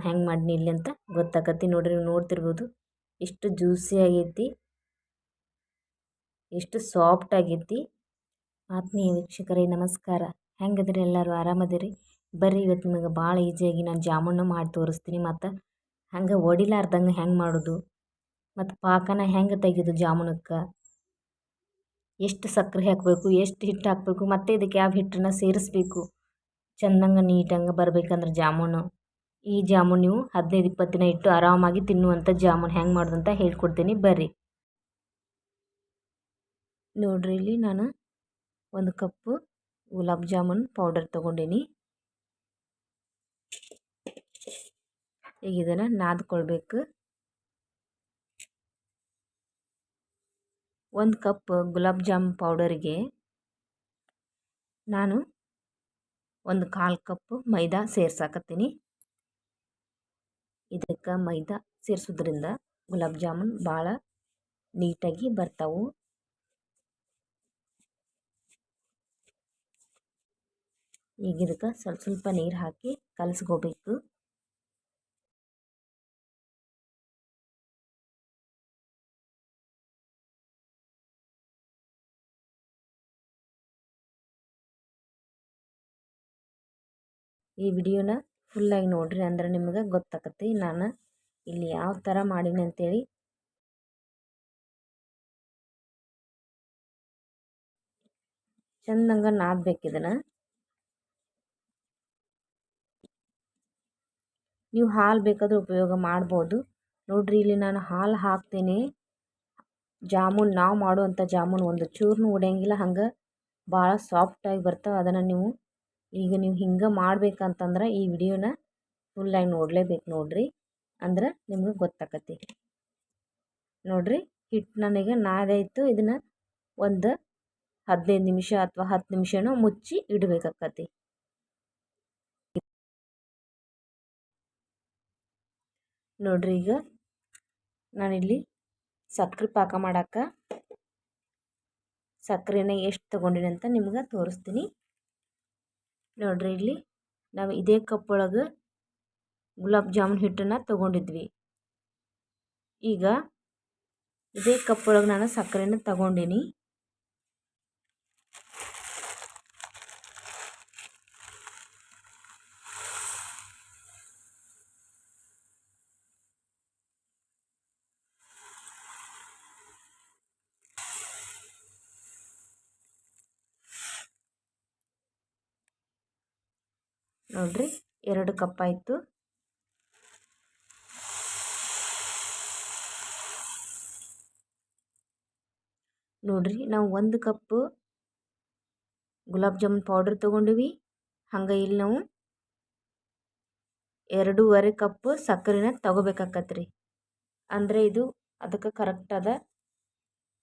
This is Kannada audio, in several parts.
ಜಾಮೂನ್ ಹೆಂಗೆ ಮಾಡಿನಿ ಇಲ್ಲಿ ಅಂತ ಗೊತ್ತಾಕತಿ ನೋಡಿರಿ, ನೀವು ನೋಡ್ತಿರ್ಬೋದು. ಎಷ್ಟು ಜ್ಯೂಸಿ ಆಗೈತಿ. ಎಷ್ಟು ಸಾಫ್ಟ್ ಆಗೈತಿ. ಆತ್ಮೀಯ ವೀಕ್ಷಕರೇ ನಮಸ್ಕಾರ. ಹೆಂಗದ್ರಿ ಎಲ್ಲರೂ? ಆರಾಮದಿರಿ? ಬರ್ರಿ, ಇವತ್ತು ನಿಮಗೆ ಭಾಳ ಈಸಿಯಾಗಿ ನಾನು ಜಾಮೂನು ಮಾಡಿ ತೋರಿಸ್ತೀನಿ. ಮತ್ತು ಹಂಗೆ ಒಡಿಲಾರ್ದಂಗೆ ಹೆಂಗೆ ಮಾಡೋದು? ಮತ್ತು ಪಾಕನ ಹೆಂಗೆ ತೆಗೆದು ಜಾಮೂನಕ್ಕೆ? ಎಷ್ಟು ಸಕ್ಕರೆ ಹಾಕಬೇಕು, ಎಷ್ಟು ಹಿಟ್ಟು ಹಾಕಬೇಕು, ಮತ್ತು ಇದಕ್ಕೆ ಯಾವ ಹಿಟ್ಟನ್ನು ಸೇರಿಸ್ಬೇಕು? ಚೆಂದಂಗೆ ನೀಟಂಗೆ ಬರಬೇಕಂದ್ರೆ ಜಾಮೂನು. ಈ ಜಾಮೂನ್ ನೀವು ಹದಿನೈದು ಇಪ್ಪತ್ತು ದಿನ ಇಟ್ಟು ಆರಾಮಾಗಿ ತಿನ್ನುವಂಥ ಜಾಮೂನ್ ಹೆಂಗೆ ಮಾಡ್ದಂತ ಹೇಳ್ಕೊಡ್ತೀನಿ, ಬರ್ರಿ. ನೋಡ್ರಿ, ಇಲ್ಲಿ ನಾನು ಒಂದು ಕಪ್ಪು ಗುಲಾಬ್ ಜಾಮೂನ್ ಪೌಡರ್ ತೊಗೊಂಡೀನಿ. ಈಗ ಇದನ್ನು ನಾದ್ಕೊಳ್ಬೇಕು. ಒಂದು ಕಪ್ ಗುಲಾಬ್ ಜಾಮ್ ಪೌಡರಿಗೆ ನಾನು ಒಂದು ಕಾಲು ಕಪ್ ಮೈದಾ ಸೇರ್ಸಾಕತ್ತೀನಿ. ಇದಕ್ಕೆ ಮೈದಾ ಸೇರಿಸೋದ್ರಿಂದ ಗುಲಾಬ್ ಜಾಮೂನ್ ಭಾಳ ನೀಟಾಗಿ ಬರ್ತಾವು. ಈಗ ಇದಕ್ಕೆ ಸ್ವಲ್ಪ ಸ್ವಲ್ಪ ನೀರು ಹಾಕಿ ಕಲಸ್ಕೋಬೇಕು. ಈ ವಿಡಿಯೋನ ಫುಲ್ಲಾಗಿ ನೋಡಿರಿ ಅಂದ್ರೆ ನಿಮಗೆ ಗೊತ್ತಾಗತ್ತೆ ನಾನು ಇಲ್ಲಿ ಯಾವ ಥರ ಮಾಡೀನಿ ಅಂತೇಳಿ. ಚಂದಂಗ ನಾದಬೇಕು ಇದನ್ನು. ನೀವು ಹಾಲು ಬೇಕಾದ್ರೆ ಉಪಯೋಗ ಮಾಡ್ಬೋದು. ನೋಡ್ರಿ ಇಲ್ಲಿ ನಾನು ಹಾಲು ಹಾಕ್ತೀನಿ. ಜಾಮೂನ್ ನಾವು ಮಾಡುವಂಥ ಜಾಮೂನ್ ಒಂದು ಚೂರ್ನೂ ಉಡಿಯಂಗಿಲ್ಲ, ಹಂಗೆ ಭಾಳ ಸಾಫ್ಟಾಗಿ ಬರ್ತಾವೆ ಅದನ್ನು ನೀವು ಈಗ ನೀವು ಹಿಂಗೆ ಮಾಡ್ಬೇಕಂತಂದ್ರೆ ಈ ವಿಡಿಯೋನ ಫುಲ್ಲಾಗಿ ನೋಡಲೇಬೇಕು ನೋಡಿರಿ. ಅಂದ್ರೆ ನಿಮ್ಗೆ ಗೊತ್ತಾಕತಿ. ನೋಡಿರಿ ಹಿಟ್ಟು ನನಗೆ ನಾದಾಯಿತು ಇದನ್ನು ಒಂದು ಹದಿನೈದು ನಿಮಿಷ ಅಥವಾ ಹತ್ತು ನಿಮಿಷನೂ ಮುಚ್ಚಿ ಇಡಬೇಕಾಕತಿ. ನೋಡ್ರಿ ಈಗ ನಾನಿಲ್ಲಿ ಸಕ್ಕರೆ ಪಾಕ ಮಾಡಕ್ಕೆ ಸಕ್ಕರೆನ ಎಷ್ಟು ತೊಗೊಂಡಿನಿ ಅಂತ ನಿಮ್ಗೆ ತೋರಿಸ್ತೀನಿ. ನೋಡ್ರಿ ಇಲ್ಲಿ ನಾವು ಇದೇ ಕಪ್ ಒಳಗೆ ಗುಲಾಬ್ ಜಾಮೂನ್ ಹಿಟ್ಟನ್ನು ತಗೊಂಡಿದ್ವಿ. ಈಗ ಇದೇ ಕಪ್ ಒಳಗೆ ನಾನು ಸಕ್ಕರೆನ ತಗೊಂಡೀನಿ. ನೋಡಿರಿ, ಎರಡು ಕಪ್ ಆಯಿತು. ನೋಡಿರಿ, ನಾವು ಒಂದು ಕಪ್ಪು ಗುಲಾಬ್ ಜಾಮೂನ್ ಪೌಡರ್ ತೊಗೊಂಡಿವಿ. ಹಂಗೆ ಇಲ್ಲಿ ನಾವು ಎರಡೂವರೆ ಕಪ್ಪು ಸಕ್ಕರೆನ ತಗೋಬೇಕಾಕತ್ರಿ. ಅಂದರೆ ಇದು ಅದಕ್ಕೆ ಕರೆಕ್ಟಾದ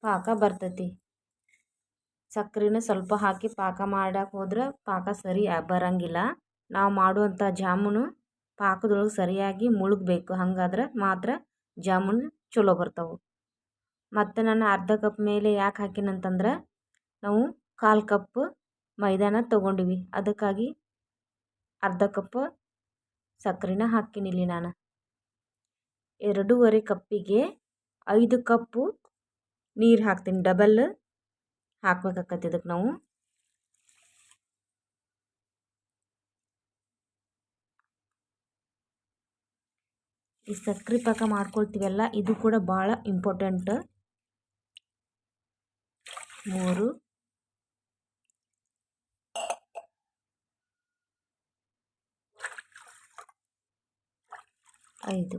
ಪಾಕ ಬರ್ತೈತಿ. ಸಕ್ಕರೆನ ಸ್ವಲ್ಪ ಹಾಕಿ ಪಾಕ ಮಾಡಕ್ಕೆ ಹೋದ್ರೆ ಪಾಕ ಸರಿ ಬರೋಂಗಿಲ್ಲ. ನಾವು ಮಾಡುವಂಥ ಜಾಮೂನು ಪಾಕದೊಳಗೆ ಸರಿಯಾಗಿ ಮುಳುಗಬೇಕು. ಹಾಗಾದ್ರೆ ಮಾತ್ರ ಜಾಮೂನು ಚಲೋ ಬರ್ತವೆ. ಮತ್ತು ನಾನು ಅರ್ಧ ಕಪ್ ಮೇಲೆ ಯಾಕೆ ಹಾಕಿನಂತಂದ್ರೆ ನಾವು ಕಾಲು ಕಪ್ ಮೈದಾನ ತೊಗೊಂಡಿವಿ. ಅದಕ್ಕಾಗಿ ಅರ್ಧ ಕಪ್ ಸಕ್ಕರೆನ ಹಾಕಿನಿಲ್ಲಿ ನಾನು. ಎರಡೂವರೆ ಕಪ್ಪಿಗೆ ಐದು ಕಪ್ಪು ನೀರು ಹಾಕ್ತೀನಿ. ಡಬಲ್ ಹಾಕ್ಬೇಕಾಕತ್ತೆ ಇದಕ್ಕೆ ನಾವು. ಈ ಸಕ್ಕರೆ ಪಾಕ ಮಾಡ್ಕೊಳ್ತೀವಲ್ಲ, ಇದು ಕೂಡ ಭಾಳ ಇಂಪಾರ್ಟೆಂಟ್ ಮೂರು. ಐದು.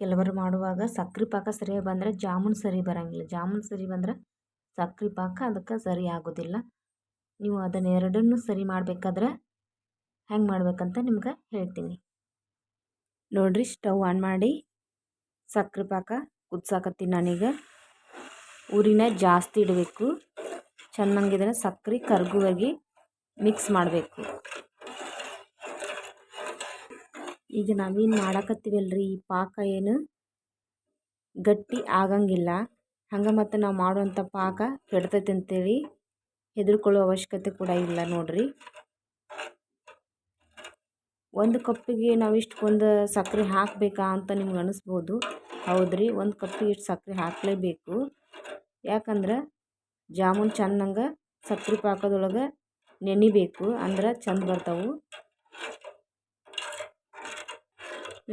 ಕೆಲವರು ಮಾಡುವಾಗ ಸಕ್ಕರೆ ಪಾಕ ಸರಿಯಾಗಿ ಬಂದರೆ ಜಾಮೂನ್ ಸರಿ ಬರೋಂಗಿಲ್ಲ. ಜಾಮೂನ್ ಸರಿ ಬಂದ್ರೆ ಸಕ್ಕರೆ ಪಾಕ ಅದಕ್ಕೆ ಸರಿ ಆಗೋದಿಲ್ಲ. ನೀವು ಅದನ್ನೆರಡನ್ನೂ ಸರಿ ಮಾಡಬೇಕಾದ್ರೆ ಹೆಂಗೆ ಮಾಡ್ಬೇಕಂತ ನಿಮ್ಗೆ ಹೇಳ್ತೀನಿ. ನೋಡಿರಿ ಸ್ಟವ್ ಆನ್ ಮಾಡಿ ಸಕ್ಕರೆ ಪಾಕ ಕುದ್ಸಾಕತ್ತೀನಿ ನಾನೀಗ. ಉರಿನ ಜಾಸ್ತಿ ಇಡಬೇಕು. ಚೆನ್ನಾಗಿ ಸಕ್ಕರೆ ಕರ್ಗುವಾಗಿ ಮಿಕ್ಸ್ ಮಾಡಬೇಕು. ಈಗ ನಾವೇನು ಮಾಡಕತ್ತೀವಲ್ರಿ? ಈ ಪಾಕ ಏನು ಗಟ್ಟಿ ಆಗಂಗಿಲ್ಲ. ಹಂಗೆ ಮತ್ತು ನಾವು ಮಾಡುವಂಥ ಪಾಕ ಕೆಡ್ತೈತೆ ಅಂತೇಳಿ ಹೆದರ್ಕೊಳ್ಳೋ ಅವಶ್ಯಕತೆ ಕೂಡ ಇಲ್ಲ ನೋಡಿರಿ. ಒಂದು ಕಪ್ಪಿಗೆ ನಾವು ಒಂದು ಸಕ್ಕರೆ ಹಾಕಬೇಕಾ ಅಂತ ನಿಮ್ಗೆ ಅನಿಸ್ಬೋದು. ಹೌದ್ರಿ, ಒಂದು ಕಪ್ಪಿಗೆ ಇಷ್ಟು ಸಕ್ಕರೆ ಹಾಕಲೇಬೇಕು. ಯಾಕಂದ್ರೆ ಜಾಮೂನ್ ಚೆನ್ನಾಗ ಸಕ್ಕರೆ ಪಾಕದೊಳಗೆ ನೆನಿಬೇಕು, ಅಂದ್ರೆ ಚಂದ ಬರ್ತಾವೆ.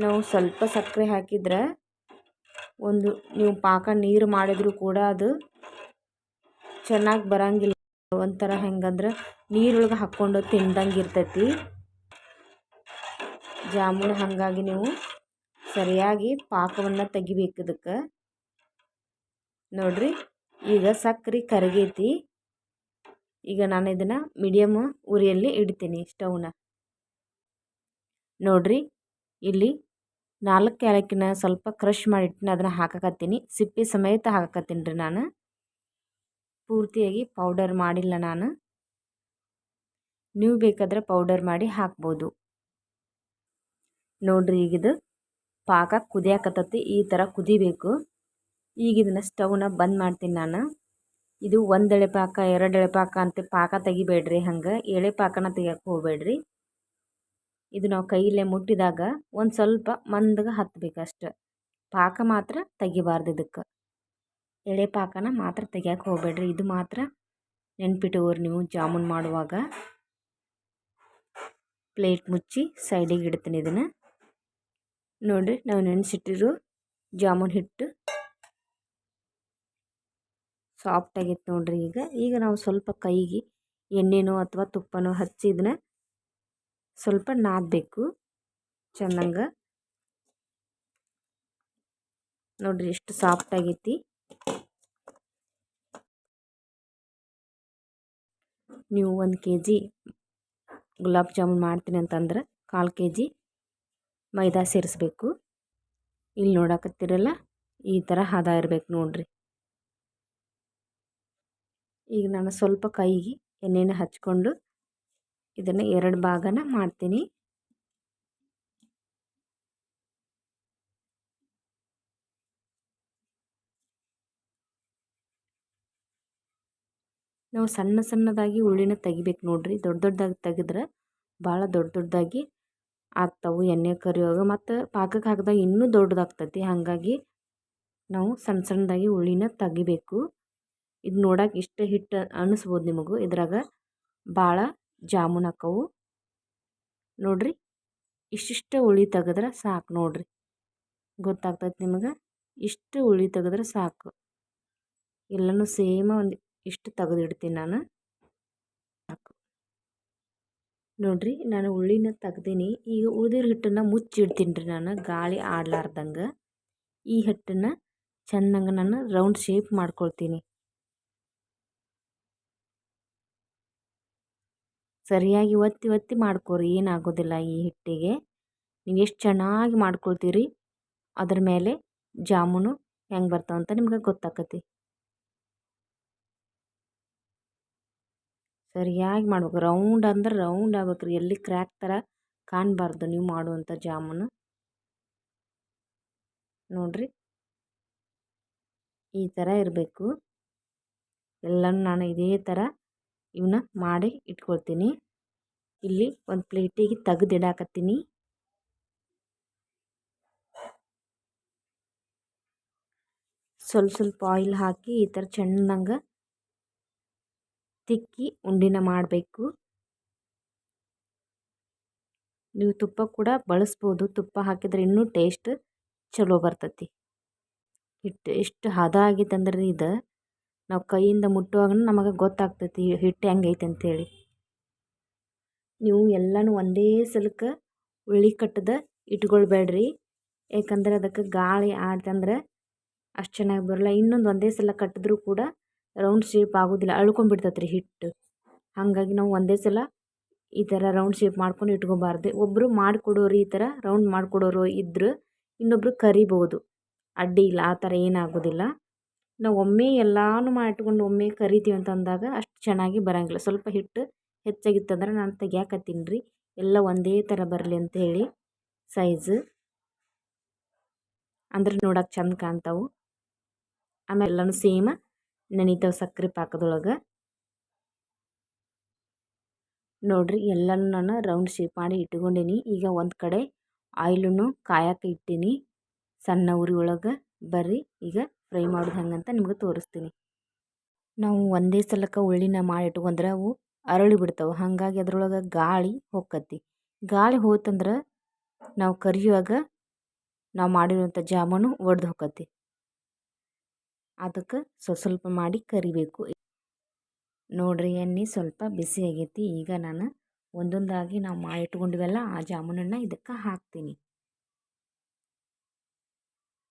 ನಾವು ಸ್ವಲ್ಪ ಸಕ್ಕರೆ ಹಾಕಿದ್ರೆ ಒಂದು ನೀವು ಪಾಕ ನೀರು ಮಾಡಿದರೂ ಕೂಡ ಅದು ಚೆನ್ನಾಗಿ ಬರಂಗಿಲ್ಲ. ಒಂಥರ ಹೆಂಗಂದ್ರೆ ನೀರೊಳಗೆ ಹಾಕ್ಕೊಂಡು ತಿಂದಂಗೆ ಇರ್ತೈತಿ. ಜಾಮೂನು ಹಾಗಾಗಿ ನೀವು ಸರಿಯಾಗಿ ಪಾಕವನ್ನು ತೆಗಿಬೇಕು ಇದಕ್ಕೆ. ನೋಡ್ರಿ, ಈಗ ಸಕ್ಕರೆ ಕರಗೈತಿ. ಈಗ ನಾನು ಇದನ್ನು ಮೀಡಿಯಮ್ ಉರಿಯಲ್ಲಿ ಇಡ್ತೀನಿ ಸ್ಟೌನ ನೋಡ್ರಿ, ಇಲ್ಲಿ ನಾಲ್ಕು ಏಲಕ್ಕಿನ ಸ್ವಲ್ಪ ಕ್ರಷ್ ಮಾಡಿಟ್ಟಿನ ಅದನ್ನು ಹಾಕಕತ್ತೀನಿ. ಸಿಪ್ಪೆ ಸಮೇತ ಹಾಕಕತ್ತೀನಿ ರೀ ನಾನು. ಪೂರ್ತಿಯಾಗಿ ಪೌಡರ್ ಮಾಡಿಲ್ಲ ನಾನು. ನೀವು ಬೇಕಾದರೆ ಪೌಡರ್ ಮಾಡಿ ಹಾಕ್ಬೋದು. ನೋಡ್ರಿ ಈಗಿದು ಪಾಕ ಕುದಿಯಾಕತ್ತತಿ, ಈ ಥರ ಕುದಿಬೇಕು. ಈಗ ಇದನ್ನು ಸ್ಟವ್ನ ಬಂದ್ ಮಾಡ್ತೀನಿ ನಾನು. ಇದು ಒಂದೆಳೆ ಪಾಕ, ಎರಡು ಎಳೆ ಪಾಕ ಅಂತ ಪಾಕ ತೆಗಿಬೇಡ್ರಿ ಹಂಗೆ. ಎಳೆ ಪಾಕನ ತೆಗಿಯಕ್ಕೆ ಹೋಗ್ಬೇಡ್ರಿ. ಇದು ನಾವು ಕೈಯಲ್ಲೇ ಮುಟ್ಟಿದಾಗ ಒಂದು ಸ್ವಲ್ಪ ಮಂದಗೆ ಹತ್ತಬೇಕು ಪಾಕ ಮಾತ್ರ ತೆಗಿಬಾರ್ದು ಇದಕ್ಕೆ. ಎಳೆ ಪಾಕನ ಮಾತ್ರ ತೆಗಿಯಕ್ಕೆ ಹೋಗ್ಬೇಡ್ರಿ. ಇದು ಮಾತ್ರ ನೆನ್ಪಿಟ್ಟುವ್ರಿ ನೀವು ಜಾಮೂನ್ ಮಾಡುವಾಗ. ಪ್ಲೇಟ್ ಮುಚ್ಚಿ ಸೈಡಿಗೆ ಇಡ್ತೀನಿ ಇದನ್ನು. ನೋಡಿರಿ ನಾವು ನೆನೆಸಿಟ್ಟಿರು ಜಾಮೂನ್ ಹಿಟ್ಟು. ಸಾಫ್ಟ್ ಆಗೈತೆ ನೋಡ್ರಿ ಈಗ. ಈಗ ನಾವು ಸ್ವಲ್ಪ ಕೈಗೆ ಎಣ್ಣೆನೋ ಅಥವಾ ತುಪ್ಪನೋ ಹಚ್ಚಿ ಇದನ್ನ ಸ್ವಲ್ಪ ನಾದಬೇಕು. ಚೆನ್ನಾಗ. ನೋಡ್ರಿ ಎಷ್ಟು ಸಾಫ್ಟ್ ಆಗೈತಿ. ನೀವು ಒಂದು ಕೆ ಜಿ ಗುಲಾಬ್ ಜಾಮೂನ್ ಮಾಡ್ತೀನಿ ಅಂತಂದ್ರೆ ಕಾಲು ಕೆ ಜಿ ಮೈದಾ ಸೇರಿಸ್ಬೇಕು. ಇಲ್ಲಿ ನೋಡಕತ್ತಿರಲ್ಲ, ಈ ಥರ ಹದ ಇರಬೇಕು ನೋಡ್ರಿ. ಈಗ ನಾನು ಸ್ವಲ್ಪ ಕೈಗೆ ಎಣ್ಣೆನ ಹಚ್ಕೊಂಡು ಇದನ್ನು ಎರಡು ಭಾಗನ ಮಾಡ್ತೀನಿ. ನಾವು ಸಣ್ಣ ಸಣ್ಣದಾಗಿ ಉಳ್ಳಿನ ತೆಗಿಬೇಕು ನೋಡ್ರಿ. ದೊಡ್ಡ ದೊಡ್ಡದಾಗಿ ತೆಗೆದ್ರೆ ಭಾಳ ದೊಡ್ಡ ದೊಡ್ಡದಾಗಿ ಆಗ್ತಾವೆ ಎಣ್ಣೆ ಕರಿಯುವಾಗ ಮತ್ತು ಪಾಕಕ್ಕೆ ಹಾಕಿದಾಗ ಇನ್ನೂ ದೊಡ್ಡದಾಗ್ತೈತಿ. ಹಾಗಾಗಿ ನಾವು ಸಣ್ಣ ಸಣ್ಣದಾಗಿ ಉಳ್ಳಿನ ತೆಗಿಬೇಕು. ಇದು ನೋಡಕ್ಕೆ ಇಷ್ಟು ಹಿಟ್ಟು ಅನ್ನಿಸ್ಬೋದು ನಿಮಗೂ. ಇದ್ರಾಗ ಭಾಳ ಜಾಮೂನ್ ಹಾಕವು. ನೋಡ್ರಿ, ಇಷ್ಟಿಷ್ಟು ಉಳಿ ತೆಗೆದ್ರೆ ಸಾಕು ನೋಡ್ರಿ. ಗೊತ್ತಾಗ್ತೈತೆ ನಿಮಗೆ? ಇಷ್ಟು ಉಳಿ ತೆಗೆದ್ರೆ ಸಾಕು. ಎಲ್ಲನೂ ಸೇಮ ಒಂದು ಇಷ್ಟು ತೆಗೆದಿಡ್ತೀನಿ ನಾನು ಸಾಕು ನೋಡ್ರಿ, ನಾನು ಉಳ್ಳಿನ ತೆಗ್ದೀನಿ. ಈಗ ಉಳಿದಿರೋ ಹಿಟ್ಟನ್ನು ಮುಚ್ಚಿಡ್ತೀನಿ ರೀ ನಾನು, ಗಾಳಿ ಆಡ್ಲಾರ್ದಂಗೆ. ಈ ಹಿಟ್ಟನ್ನು ಚೆನ್ನಾಗಿ ನಾನು ರೌಂಡ್ ಶೇಪ್ ಮಾಡ್ಕೊಳ್ತೀನಿ. ಸರಿಯಾಗಿ ಒತ್ತಿ ಒತ್ತಿ ಮಾಡ್ಕೋರಿ, ಏನಾಗೋದಿಲ್ಲ ಈ ಹಿಟ್ಟಿಗೆ. ನೀವು ಎಷ್ಟು ಚೆನ್ನಾಗಿ ಮಾಡ್ಕೊಳ್ತೀರಿ, ಅದ್ರ ಮೇಲೆ ಜಾಮೂನು ಹೆಂಗೆ ಬರ್ತಾವಂತ ನಿಮ್ಗೆ ಗೊತ್ತಾಕತಿ. ಸರಿಯಾಗಿ ಮಾಡ್ಬೇಕು. ರೌಂಡ್ ಅಂದ್ರೆ ರೌಂಡ್ ಆಗ್ಬೇಕು ರೀ. ಎಲ್ಲಿ ಕ್ರ್ಯಾಕ್ ಥರ ಕಾಣಬಾರ್ದು ನೀವು ಮಾಡುವಂಥ ಜಾಮೂನು. ನೋಡಿರಿ. ಈ ಥರ ಇರಬೇಕು. ಎಲ್ಲನೂ ನಾನು ಇದೇ ಥರ ಇವನ್ನ ಮಾಡಿ ಇಟ್ಕೊಳ್ತೀನಿ. ಇಲ್ಲಿ ಒಂದು ಪ್ಲೇಟಿಗೆ ತೆಗೆದಿಡಾಕತ್ತೀನಿ ಸ್ವಲ್ಪ ಸ್ವಲ್ಪ ಆಯಿಲ್ ಹಾಕಿ ಈ ಥರ ಚೆನ್ನಾಗ ತಿಕ್ಕಿ ಉಂಡಿನ ಮಾಡಬೇಕು. ನೀವು ತುಪ್ಪ ಕೂಡ ಬಳಸ್ಬೋದು. ತುಪ್ಪ ಹಾಕಿದ್ರೆ ಇನ್ನೂ ಟೇಸ್ಟ್ ಚಲೋ ಬರ್ತೈತಿ. ಹಿಟ್ಟು ಎಷ್ಟು ಹದ ಆಗಿತ್ತಂದ್ರೆ ಇದು ನಾವು ಕೈಯಿಂದ ಮುಟ್ಟುವಾಗ ನಮಗೆ ಗೊತ್ತಾಗ್ತೈತಿ ಹಿಟ್ಟು ಹೆಂಗೈತೆ ಅಂತೇಳಿ. ನೀವು ಎಲ್ಲನೂ ಒಂದೇ ಸಲಕ್ಕೆ ಉಳ್ಳಿ ಕಟ್ಟದ ಇಟ್ಕೊಳ್ಬೇಡ್ರಿ. ಯಾಕಂದ್ರೆ ಅದಕ್ಕೆ ಗಾಳಿ ಆಡ್ತಂದ್ರೆ ಅಷ್ಟು ಚೆನ್ನಾಗಿ ಬರಲ್ಲ. ಇನ್ನೊಂದು ಒಂದೇ ಸಲ ಕಟ್ಟಿದ್ರೂ ಕೂಡ ರೌಂಡ್ ಶೇಪ್ ಆಗೋದಿಲ್ಲ ಅಳ್ಕೊಂಡ್ಬಿಡ್ತೈತೆ ರೀ ಹಿಟ್ಟು ಹಾಗಾಗಿ ನಾವು ಒಂದೇ ಸಲ ಈ ಥರ ರೌಂಡ್ ಶೇಪ್ ಮಾಡ್ಕೊಂಡು ಇಟ್ಕೊಬಾರ್ದು. ಒಬ್ಬರು ಮಾಡಿಕೊಡೋರು ಈ ಥರ ರೌಂಡ್ ಮಾಡಿಕೊಡೋರು ಇದ್ದರೆ ಇನ್ನೊಬ್ಬರು ಕರಿಬೋದು. ಅಡ್ಡಿ ಇಲ್ಲ, ಆ ಥರ ಏನಾಗೋದಿಲ್ಲ. ನಾವು ಒಮ್ಮೆ ಎಲ್ಲನೂ ಮಾಡಿಟ್ಕೊಂಡು ಒಮ್ಮೆ ಕರಿತೀವಿ ಅಂತ ಅಂದಾಗ ಅಷ್ಟು ಚೆನ್ನಾಗಿ ಬರೋಂಗಿಲ್ಲ. ಸ್ವಲ್ಪ ಹಿಟ್ಟು ಹೆಚ್ಚಾಗಿತ್ತಂದ್ರೆ ನಾನು ತೆಗಿಯಾಕತ್ತೀನಿ ರೀ. ಎಲ್ಲ ಒಂದೇ ಥರ ಬರಲಿ ಅಂಥೇಳಿ ಸೈಜ್ ಅಂದ್ರೆ ನೋಡೋಕೆ ಚಂದ ಕಾಣ್ತಾವೆ. ಆಮೇಲೆ ಎಲ್ಲನೂ ಸೇಮ್ ನೆನಿತಾವೆ ಸಕ್ಕರೆ ಪಾಕದೊಳಗೆ. ನೋಡ್ರಿ ಎಲ್ಲನೂ ನಾನು ರೌಂಡ್ ಶೇಪ್ ಮಾಡಿ ಇಟ್ಕೊಂಡೀನಿ. ಈಗ ಒಂದು ಕಡೆ ಆಯಿಲನ್ನು ಕಾಯಕ್ಕೆ ಇಟ್ಟೀನಿ. ಸಣ್ಣ ಉರಿ ಒಳಗೆ ಬರ್ರಿ, ಈಗ ಫ್ರೈ ಮಾಡೋದು ಹೆಂಗಂತ ನಿಮ್ಗೆ ತೋರಿಸ್ತೀನಿ. ನಾವು ಒಂದೇ ಸಲಕ್ಕೆ ಉಳ್ಳಿನ ಮಾಡಿ ಇಟ್ಕೊಂಡ್ರೆ ಅವು ಅರಳಿ ಬಿಡ್ತಾವೆ. ಹಾಗಾಗಿ ಅದ್ರೊಳಗೆ ಗಾಳಿ ಹೋಕ್ಕತಿ. ಗಾಳಿ ಹೋತಂದ್ರೆ ನಾವು ಕರಿಯುವಾಗ ನಾವು ಮಾಡಿರುವಂಥ ಜಾಮೂನು ಒಡೆದು ಹೋಕತಿ ಅದಕ್ಕೆ ಸ್ವಲ್ಪ ಸ್ವಲ್ಪ ಮಾಡಿ ಕರಿಬೇಕು. ನೋಡ್ರಿ ಎಣ್ಣೆ ಸ್ವಲ್ಪ ಬಿಸಿ ಆಗೈತಿ, ಈಗ ನಾನು ಒಂದೊಂದಾಗಿ ನಾವು ಮಾಡಿ ಇಟ್ಕೊಂಡಿವಲ್ಲ ಆ ಜಾಮೂನನ್ನು ಇದಕ್ಕೆ ಹಾಕ್ತೀನಿ.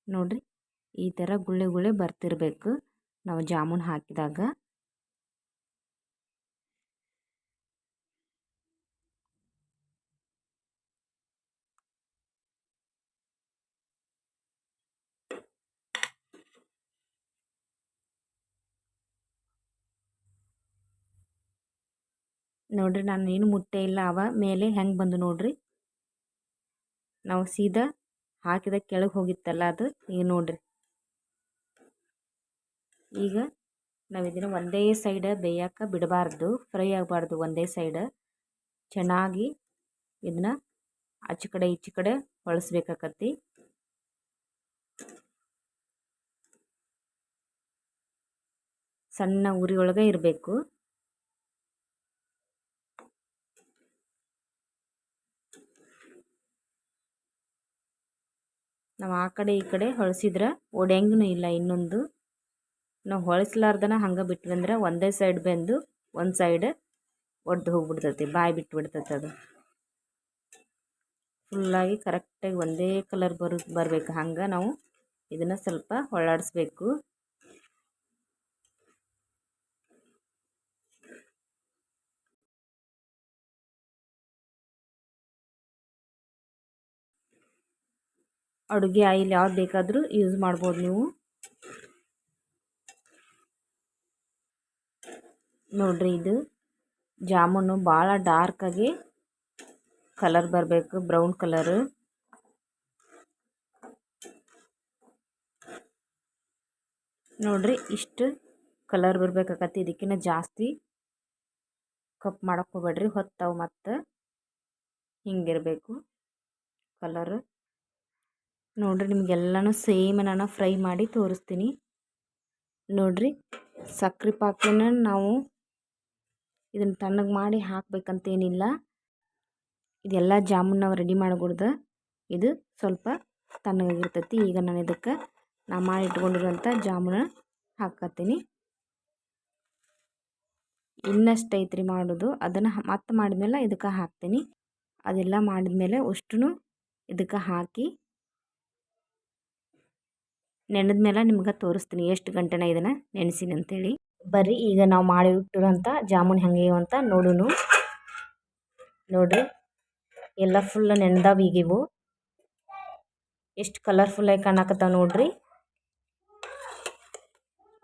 ನೋಡ್ರಿ, ಈ ಥರ ಗುಳ್ಳೆ ಗುಳ್ಳೆ ಬರ್ತಿರ್ಬೇಕು. ನಾವು ಜಾಮೂನ್ ಹಾಕಿದಾಗ ನೋಡ್ರಿ ನಾನು ಏನು ಮುಟ್ಟೆ ಇಲ್ಲ. ಅವ ಮೇಲೆ ಹೆಂಗೆ ಬಂದು ನೋಡ್ರಿ. ನಾವು ಸೀದಾ ಹಾಕಿದ ಕೆಳಗೆ ಹೋಗಿತ್ತಲ್ಲ ಅದು, ಈಗ ನೋಡ್ರಿ. ಈಗ ನಾವು ಇದನ್ನು ಒಂದೇ ಸೈಡ್ ಬೇಯಕ್ಕೆ ಬಿಡಬಾರ್ದು, ಫ್ರೈ ಆಗಬಾರ್ದು ಒಂದೇ ಸೈಡ್. ಚೆನ್ನಾಗಿ ಇದನ್ನ ಆಚೆ ಕಡೆ ಈಚೆ ಕಡೆ ಹೊಳಸ್ಬೇಕಾಕತ್ತಿ. ಸಣ್ಣ ಉರಿ ಒಳಗೆ ಇರಬೇಕು. ನಾವು ಆ ಕಡೆ ಈ ಕಡೆ ಹೊಳಸಿದ್ರೆ ಒಡೆಯಂಗೂ ಇಲ್ಲ ಇನ್ನೊಂದು. ನಾವು ಹೊಳಸ್ಲಾರ್ದನ ಹಂಗೆ ಬಿಟ್ವಂದ್ರೆ ಒಂದೇ ಸೈಡ್ ಬೆಂದು ಒಂದು ಸೈಡ್ ಒಡ್ದು ಹೋಗ್ಬಿಡ್ತೈತಿ, ಬಾಯಿ ಬಿಟ್ಬಿಡ್ತೈತೆ ಅದು. ಫುಲ್ಲಾಗಿ ಕರೆಕ್ಟಾಗಿ ಒಂದೇ ಕಲರ್ ಬರು, ಬರಬೇಕು, ಹಂಗೆ ನಾವು ಇದನ್ನು ಸ್ವಲ್ಪ ಹೊಳ್ಳಾಡಿಸ್ಬೇಕು. ಅಡುಗೆ ಆಯಿಲ್ ಯಾವ್ದು ಬೇಕಾದರೂ ಯೂಸ್ ಮಾಡ್ಬೋದು ನೀವು. ನೋಡ್ರಿ ಇದು ಜಾಮೂನು ಭಾಳ ಡಾರ್ಕಾಗಿ ಕಲರ್ ಬರಬೇಕು ಬ್ರೌನ್ ಕಲರು ನೋಡ್ರಿ ಇಷ್ಟು ಕಲರ್ ಬರ್ಬೇಕಾಗತ್ತೆ ಇದಕ್ಕಿಂತ ಜಾಸ್ತಿ ಕಪ್ ಮಾಡಕ್ಕೆ ಹೋಗ್ಬೇಡ್ರಿ, ಹೊತ್ತವು ಮತ್ತು ಹಿಂಗಿರಬೇಕು ಕಲರ್ ನೋಡ್ರಿ ನಿಮಗೆಲ್ಲನೂ ಸೇಮ್ ನಾನು ಫ್ರೈ ಮಾಡಿ ತೋರಿಸ್ತೀನಿ. ನೋಡ್ರಿ ಸಕ್ಕರೆ ಪಾಕನ ನಾವು ಇದನ್ನು ತಣ್ಣಗೆ ಮಾಡಿ ಹಾಕಬೇಕಂತೇನಿಲ್ಲ. ಇದೆಲ್ಲ ಜಾಮೂನ್ ನಾವು ರೆಡಿ ಮಾಡಿಕೊಡ್ದ. ಇದು ಸ್ವಲ್ಪ ತಣ್ಣಗಾಗಿರ್ತೈತಿ. ಈಗ ನಾನು ಇದಕ್ಕೆ ನಾ ಮಾಡಿ ಇಟ್ಕೊಂಡಿರುವಂಥ ಜಾಮೂನ ಹಾಕತ್ತೀನಿ. ಇನ್ನಷ್ಟು ಐತ್ರಿ ಮಾಡೋದು. ಅದನ್ನು ಮತ್ತೆ ಮಾಡಿದ್ಮೇಲೆ ಇದಕ್ಕೆ ಹಾಕ್ತೀನಿ. ಅದೆಲ್ಲ ಮಾಡಿದ್ಮೇಲೆ ಅಷ್ಟು ಇದಕ್ಕೆ ಹಾಕಿ ನೆನೆದ ಮೇಲೆ ನಿಮ್ಗೆ ತೋರಿಸ್ತೀನಿ ಎಷ್ಟು ಗಂಟೆನ ಇದನ್ನು ನೆನೆಸಿನಿ ಅಂತೇಳಿ. ಬರ್ರಿ, ಈಗ ನಾವು ಮಾಡಿಟ್ಟಿರೋಂಥ ಜಾಮೂನ್ ಹೆಂಗೆ ಅಂತ ನೋಡೋಣ ನೋಡ್ರಿ, ಎಲ್ಲ ಫುಲ್ ನೆನೆದಾವ ಈಗ ಇವು. ಎಷ್ಟು ಕಲರ್ಫುಲ್ಲಾಗಿ ಕಾಣಕತ್ತಾವ ನೋಡ್ರಿ.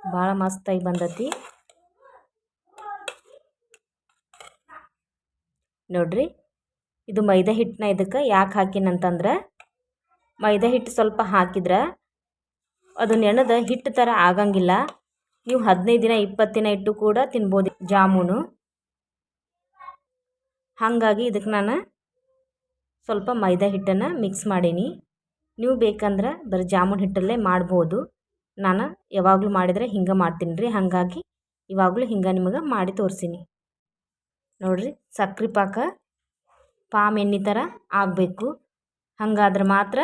ಭಾಳ ಮಸ್ತಾಗಿ ಬಂದತಿ. ನೋಡ್ರಿ, ಇದು ಮೈದಾ ಹಿಟ್ಟನ್ನ ಇದಕ್ಕೆ ಯಾಕೆ ಹಾಕಿನಂತಂದ್ರೆ ಮೈದಾ ಹಿಟ್ಟು ಸ್ವಲ್ಪ ಹಾಕಿದ್ರೆ ಅದು ನೆನೆದ ಹಿಟ್ಟು ಥರ ಆಗಂಗಿಲ್ಲ. ನೀವು ಹದಿನೈದು ದಿನ, ಇಪ್ಪತ್ತು ದಿನ ಇಟ್ಟು ಕೂಡ ತಿನ್ಬೋದು ಜಾಮೂನು. ಹಾಗಾಗಿ ಇದಕ್ಕೆ ನಾನು ಸ್ವಲ್ಪ ಮೈದಾ ಹಿಟ್ಟನ್ನು ಮಿಕ್ಸ್ ಮಾಡೀನಿ. ನೀವು ಬೇಕಂದ್ರೆ ಬರೀ ಜಾಮೂನ್ ಹಿಟ್ಟಲ್ಲೇ ಮಾಡ್ಬೋದು. ನಾನು ಯಾವಾಗಲೂ ಮಾಡಿದರೆ ಹಿಂಗೆ ಮಾಡ್ತೀನಿ ರೀ ಹಾಗಾಗಿ ಇವಾಗಲೂ ಹಿಂಗೆ ನಿಮಗೆ ಮಾಡಿ ತೋರಿಸೀನಿ. ನೋಡಿರಿ, ಸಕ್ರೆ ಪಾಕ ಪಾಮ್ ಎಣ್ಣೆ ಥರ ಆಗಬೇಕು. ಹಾಗಾದ್ರೆ ಮಾತ್ರ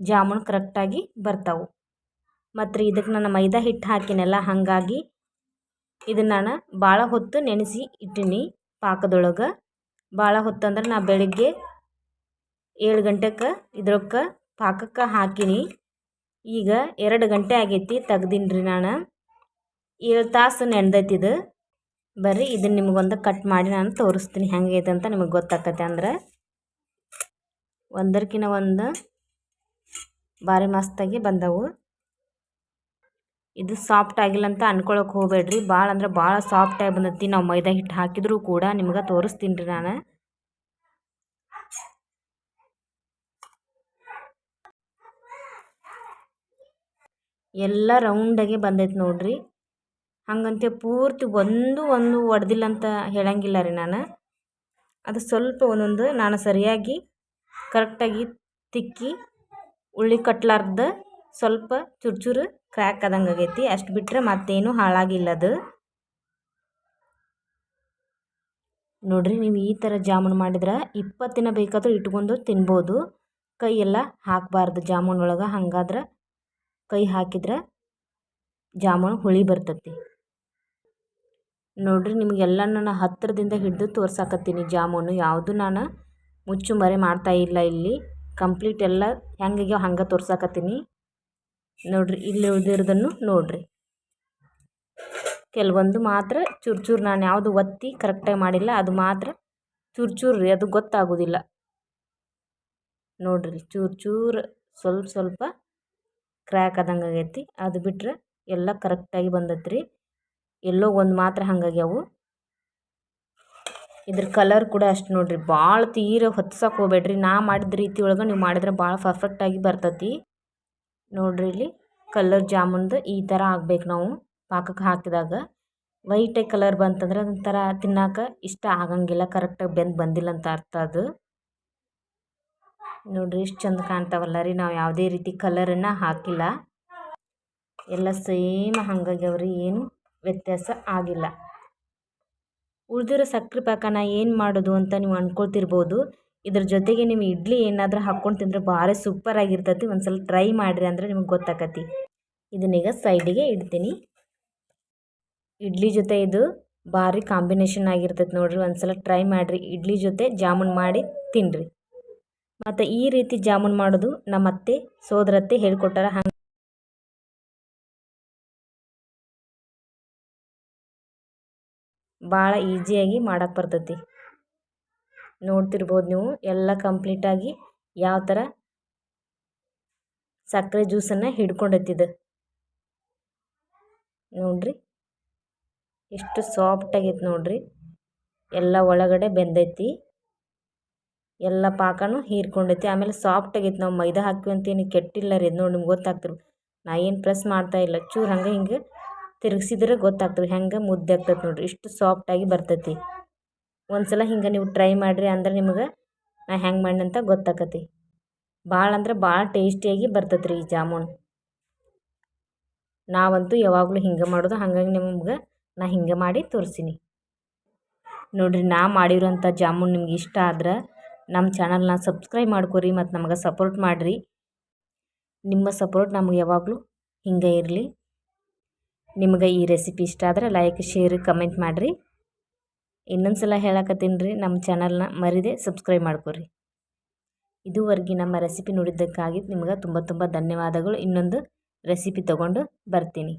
ಜಾಮೂನು ಕರೆಕ್ಟಾಗಿ ಬರ್ತಾವೆ. ಮತ್ತು ಇದಕ್ಕೆ ನಾನು ಮೈದಾ ಹಿಟ್ಟು ಹಾಕಿನಲ್ಲ, ಹಾಗಾಗಿ ಇದನ್ನು ನಾನು ಭಾಳ ಹೊತ್ತು ನೆನೆಸಿ ಇಟ್ಟೀನಿ ಪಾಕದೊಳಗೆ. ಭಾಳ ಹೊತ್ತು ಅಂದ್ರೆ ನಾ ಬೆಳಗ್ಗೆ ಏಳು ಗಂಟೆಗೆ ಇದ್ರಕ್ಕೆ ಪಾಕಕ್ಕೆ ಹಾಕಿನಿ. ಈಗ ಎರಡು ಗಂಟೆ ಆಗೈತಿ ತೆಗ್ದೀನಿ ರೀ ನಾನು. ಏಳು ತಾಸು ನೆನೆದೈತಿದು ಬರ್ರಿ ಇದನ್ನು ನಿಮಗೊಂದು ಕಟ್ ಮಾಡಿ ನಾನು ತೋರಿಸ್ತೀನಿ ಹೆಂಗೈತೆ ಅಂತ ನಿಮಗೆ ಗೊತ್ತಾಕತ್ತೆ ಅಂದ್ರೆ. ಒಂದರ್ಕಿನ ಒಂದು ಭಾರಿ ಮಸ್ತಾಗಿ ಬಂದವು. ಇದು ಸಾಫ್ಟ್ ಆಗಿಲ್ಲ ಅಂತ ಅನ್ಕೊಳಕ್ಕೆ ಹೋಗಬೇಡ್ರಿ. ಭಾಳ ಅಂದ್ರೆ ಭಾಳ ಸಾಫ್ಟಾಗಿ ಬಂದೈತಿ. ನಾವು ಮೈದಾ ಹಿಟ್ಟು ಹಾಕಿದರೂ ಕೂಡ ನಿಮ್ಗೆ ತೋರಿಸ್ತೀನಿ ರೀ ನಾನು. ಎಲ್ಲ ರೌಂಡಾಗೆ ಬಂದೈತೆ ನೋಡ್ರಿ. ಹಾಗಂತೆ ಪೂರ್ತಿ ಒಂದು ಒಂದು ಒಡೆದಿಲ್ಲ ಅಂತ ಹೇಳಂಗಿಲ್ಲ ರೀ ನಾನು. ಅದು ಸ್ವಲ್ಪ ಒಂದೊಂದು ನಾನು ಸರಿಯಾಗಿ ಕರೆಕ್ಟಾಗಿ ತಿಕ್ಕಿ, ಉಳ್ಳಿ ಕಟ್ಲಾರ್ದ ಸ್ವಲ್ಪ ಚೂರು ಚೂರು ಕ್ರ್ಯಾಕ್ ಆದಂಗೆ ಆಗೈತಿ. ಅಷ್ಟು ಬಿಟ್ಟರೆ ಮತ್ತೇನು ಹಾಳಾಗಿಲ್ಲ ಅದು ನೋಡ್ರಿ ನೀವು ಈ ಥರ ಜಾಮೂನು ಮಾಡಿದ್ರೆ ಇಪ್ಪತ್ತು ದಿನ ಬೇಕಾದರೂ ಇಟ್ಕೊಂಡು ತಿನ್ಬೋದು. ಕೈ ಎಲ್ಲ ಹಾಕಬಾರ್ದು ಜಾಮೂನ್ ಒಳಗೆ. ಹಂಗಾದ್ರೆ ಕೈ ಹಾಕಿದ್ರೆ ಜಾಮೂನು ಹುಳಿ ಬರ್ತತಿ. ನೋಡ್ರಿ ನಿಮಗೆಲ್ಲ ನಾನು ಹತ್ತಿರದಿಂದ ಹಿಡಿದು ತೋರ್ಸಾಕತ್ತೀನಿ ಜಾಮೂನು. ಯಾವುದು ನಾನು ಮುಚ್ಚು ಮರೆ ಮಾಡ್ತಾ ಇಲ್ಲ ಇಲ್ಲಿ. ಕಂಪ್ಲೀಟ್ ಎಲ್ಲ ಹೆಂಗೆ ಹಂಗೆ ತೋರ್ಸಾಕತ್ತೀನಿ. ನೋಡ್ರಿ, ಇಲ್ಲಿ ಉಳಿದಿರೋದನ್ನು ನೋಡ್ರಿ. ಕೆಲವೊಂದು ಮಾತ್ರ ಚೂರು ಚೂರು ನಾನು ಯಾವುದು ಒತ್ತಿ ಕರೆಕ್ಟಾಗಿ ಮಾಡಿಲ್ಲ, ಅದು ಮಾತ್ರ ಚೂರು ಚೂರು ರೀ, ಅದು ಗೊತ್ತಾಗೋದಿಲ್ಲ. ನೋಡ್ರಿ, ಚೂರು ಚೂರು ಸ್ವಲ್ಪ ಸ್ವಲ್ಪ ಕ್ರ್ಯಾಕ್ ಆದಂಗೆ ಆಗೈತಿ. ಅದು ಬಿಟ್ಟರೆ ಎಲ್ಲ ಕರೆಕ್ಟಾಗಿ ಬಂದೈತೆ ರೀ. ಎಲ್ಲೋ ಒಂದು ಮಾತ್ರ ಹಂಗಾಗ್ಯಾವು ಇದ್ರ ಕಲರ್ ಕೂಡ ಅಷ್ಟು ನೋಡ್ರಿ ಭಾಳ ತೀರ ಹೊತ್ಸಕ್ಕೆ ಹೋಗ್ಬೇಡ್ರಿ. ನಾ ಮಾಡಿದ ರೀತಿ ಒಳಗೆ ನೀವು ಮಾಡಿದ್ರೆ ಭಾಳ ಪರ್ಫೆಕ್ಟಾಗಿ ಬರ್ತೈತಿ. ನೋಡ್ರಿ ಇಲ್ಲಿ ಕಲರ್ ಜಾಮೂನ್ದು ಈ ಥರ ಆಗ್ಬೇಕು ನಾವು ಪಾಕಕ್ಕೆ ಹಾಕಿದಾಗ. ವೈಟಾಗಿ ಕಲರ್ ಬಂತಂದ್ರೆ ಅದೊಂಥರ ತಿನ್ನಕ್ಕೆ ಇಷ್ಟ ಆಗಂಗಿಲ್ಲ ಕರೆಕ್ಟಾಗಿ ಬೆಂದು ಬಂದಿಲ್ಲ ಅಂತ ಅರ್ಥ ಅದು. ನೋಡ್ರಿ ಎಷ್ಟು ಚಂದ ಕಾಣ್ತಾವಲ್ಲ ರೀ ನಾವು ಯಾವುದೇ ರೀತಿ ಕಲರನ್ನು ಹಾಕಿಲ್ಲ. ಎಲ್ಲ ಸೇಮ್ ಹಂಗಾಗ್ಯಾವ್ರಿ, ಏನು ವ್ಯತ್ಯಾಸ ಆಗಿಲ್ಲ. ಉಳಿದಿರೋ ಸಕ್ಕರೆ ಪಾಕನ ಏನು ಮಾಡೋದು ಅಂತ ನೀವು ಅಂದ್ಕೊಳ್ತಿರ್ಬೋದು ಇದ್ರ ಜೊತೆಗೆ ನೀವು ಇಡ್ಲಿ ಏನಾದರೂ ಹಾಕ್ಕೊಂಡು ತಿಂದರೆ ಭಾರಿ ಸೂಪರ್ ಆಗಿರ್ತೈತಿ. ಒಂದು ಸಲ ಟ್ರೈ ಮಾಡಿರಿ ಅಂದರೆ ನಿಮ್ಗೆ ಗೊತ್ತಾಕತಿ. ಇದನ್ನೀಗ ಸೈಡಿಗೆ ಇಡ್ತೀನಿ. ಇಡ್ಲಿ ಜೊತೆ ಇದು ಭಾರಿ ಕಾಂಬಿನೇಷನ್ ಆಗಿರ್ತೈತಿ ನೋಡಿರಿ. ಒಂದು ಸಲ ಟ್ರೈ ಮಾಡಿರಿ. ಇಡ್ಲಿ ಜೊತೆ ಜಾಮೂನ್ ಮಾಡಿ ತಿನ್ನಿರಿ ಮತ್ತು ಈ ರೀತಿ ಜಾಮೂನ್ ಮಾಡೋದು ನಮ್ಮ ಅತ್ತೆ ಸೋದರತ್ತೆ ಹೇಳ್ಕೊಟ್ಟಾರ ಹಂಗೆ ಭಾಳ ಈಸಿಯಾಗಿ ಮಾಡೋಕ್ಕೆ ಬರ್ತೈತಿ. ನೋಡ್ತಿರ್ಬೋದು ನೀವು. ಎಲ್ಲ ಕಂಪ್ಲೀಟಾಗಿ ಯಾವ ಥರ ಸಕ್ಕರೆ ಜ್ಯೂಸನ್ನು ಹಿಡ್ಕೊಂಡೈತಿದು ನೋಡ್ರಿ. ಎಷ್ಟು ಸಾಫ್ಟಾಗೈತೆ ನೋಡ್ರಿ. ಎಲ್ಲ ಒಳಗಡೆ ಬೆಂದೈತಿ. ಎಲ್ಲ ಪಾಕನೂ ಹೀರ್ಕೊಂಡೈತಿ. ಆಮೇಲೆ ಸಾಫ್ಟ್ ಆಗೈತೆ ನಾವು ಮೈದಾ ಹಾಕಿವಿ ಅಂತೇನು ಕೆಟ್ಟಿಲ್ಲ ರೀ. ಇದು ನೋಡಿ ನಿಮ್ಗೆ ಗೊತ್ತಾಗ್ತಿರು. ನಾ ಏನು ಪ್ರೆಸ್ ಮಾಡ್ತಾ ಇಲ್ಲ. ಚೂರು ಹಂಗೆ ಹಿಂಗೆ ತಿರುಗಿಸಿದ್ರೆ ಗೊತ್ತಾಗ್ತದೆ ಹೆಂಗೆ ಮುದ್ದೆ ಆಗ್ತೈತೆ ನೋಡಿರಿ. ಇಷ್ಟು ಸಾಫ್ಟಾಗಿ ಬರ್ತೈತಿ. ಒಂದು ಸಲ ಹಿಂಗೆ ನೀವು ಟ್ರೈ ಮಾಡಿರಿ ಅಂದ್ರೆ ನಿಮಗೆ ನಾ ಹೆಂಗೆ ಮಾಡಿನಂತ ಗೊತ್ತಾಕತಿ. ಭಾಳ ಅಂದ್ರೆ ಭಾಳ ಟೇಸ್ಟಿಯಾಗಿ ಬರ್ತೈತೆ ರೀ ಈ ಜಾಮೂನ್. ನಾವಂತೂ ಯಾವಾಗಲೂ ಹಿಂಗೆ ಮಾಡೋದು, ಹಾಗಾಗಿ ನಿಮ್ಗೆ ನಾ ಹಿಂಗೆ ಮಾಡಿ ತೋರಿಸೀನಿ. ನೋಡಿರಿ ನಾ ಮಾಡಿರೋಂಥ ಜಾಮೂನ್ ನಿಮ್ಗೆ ಇಷ್ಟ ಆದ್ರೆ ನಮ್ಮ ಚಾನಲ್ನ ಸಬ್ಸ್ಕ್ರೈಬ್ ಮಾಡ್ಕೊರಿ ಮತ್ತು ನಮಗೆ ಸಪೋರ್ಟ್ ಮಾಡಿರಿ. ನಿಮ್ಮ ಸಪೋರ್ಟ್ ನಮ್ಗೆ ಯಾವಾಗಲೂ ಹಿಂಗೆ ಇರಲಿ. ನಿಮಗೆ ಈ ರೆಸಿಪಿ ಇಷ್ಟ ಆದ್ರೆ ಲೈಕ್ ಶೇರ್ ಕಮೆಂಟ್ ಮಾಡಿರಿ. ಇನ್ನೊಂದು ಸಲ ಹೇಳಕತ್ತೀನಿ ರೀ, ನಮ್ಮ ಚಾನಲ್ನ ಮರಿದೆ ಸಬ್ಸ್ಕ್ರೈಬ್ ಮಾಡ್ಕೊರಿ. ಇದುವರೆಗೆ ನಮ್ಮ ರೆಸಿಪಿ ನೋಡಿದ್ದಕ್ಕಾಗಿ ನಿಮ್ಗೆ ತುಂಬ ತುಂಬ ಧನ್ಯವಾದಗಳು. ಇನ್ನೊಂದು ರೆಸಿಪಿ ತೊಗೊಂಡು ಬರ್ತೀನಿ.